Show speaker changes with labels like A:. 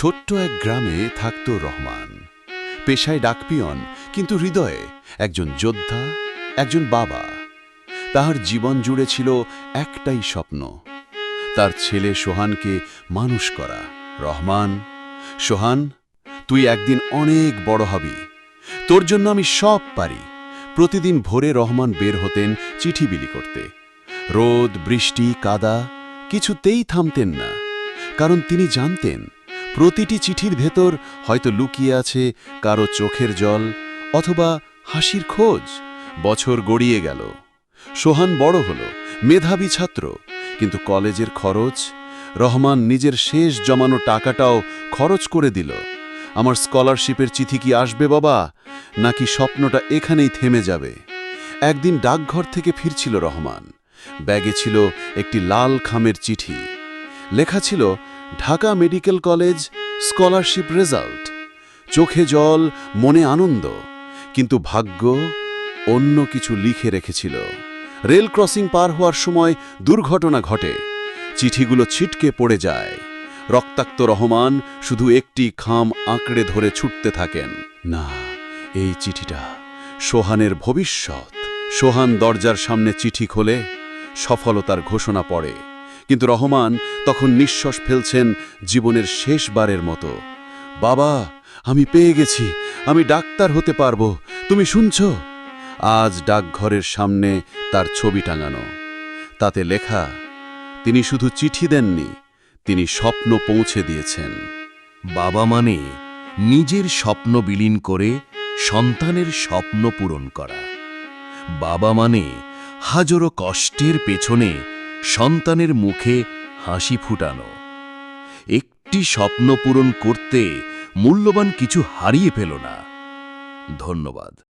A: ছোট্ট এক গ্রামে থাকত রহমান। পেশায় ডাকপিয়ন, কিন্তু হৃদয়ে একজন যোদ্ধা, একজন বাবা। তাহার জীবন জুড়ে ছিল একটাই স্বপ্ন, তার ছেলে সোহানকে মানুষ করা। রহমান, সোহান, তুই একদিন অনেক বড় হবি। তোর জন্য আমি সব পারি। প্রতিদিন ভোরে রহমান বের হতেন চিঠি বিলি করতে। রোদ, বৃষ্টি, কাদা কিছুতেই থামতেন না, কারণ তিনি জানতেন প্রতিটি চিঠির ভেতর হয়তো লুকিয়ে আছে কারও চোখের জল অথবা হাসির খোঁজ। বছর গড়িয়ে গেল। সোহান বড় হল, মেধাবী ছাত্র, কিন্তু কলেজের খরচ, রহমান নিজের শেষ জমানো টাকাটাও খরচ করে দিল। আমার স্কলারশিপের চিঠি কি আসবে বাবা? নাকি স্বপ্নটা এখানেই থেমে যাবে? একদিন ডাকঘর থেকে ফিরছিল রহমান। ব্যাগে ছিল একটি লাল খামের চিঠি। লেখা ছিল Dhaka medical college scholarship result. চোখে জল, মনে আনন্দ, কিন্তু ভাগ্য অন্য কিছু লিখে রেখেছিল। রেল ক্রসিং পার হওয়ার সময় দুর্ঘটনা ঘটে। চিঠিগুলো ছিটকে পড়ে যায়। রক্তাক্ত রহমান শুধু একটি খাম আঁকড়ে ধরে ছুটতে থাকেন। না, এই চিঠিটা সোহানের ভবিষ্যৎ। সোহান দরজার সামনে চিঠি খোলে, সফলতার ঘোষণা পড়ে। কিন্তু রহমান তখন নিঃশ্বাস ফেলছেন জীবনের শেষবারের মতো। বাবা, আমি পেয়ে গেছি, আমি ডাক্তার হতে পারব, তুমি শুনছ? আজ ডাকঘরের সামনে তার ছবি টাঙানো। তাতে লেখা, তিনি শুধু চিঠি দেননি, তিনি স্বপ্ন পৌঁছে দিয়েছেন।
B: বাবা মানে নিজের স্বপ্ন বিলীন করে সন্তানের স্বপ্ন পূরণ করা। বাবা মানে হাজারো কষ্টের পেছনে সন্তানের মুখে হাসি ফুটানো। একটি স্বপ্ন পূরণ করতে মূল্যবান কিছু হারিয়ে ফেল না। ধন্যবাদ।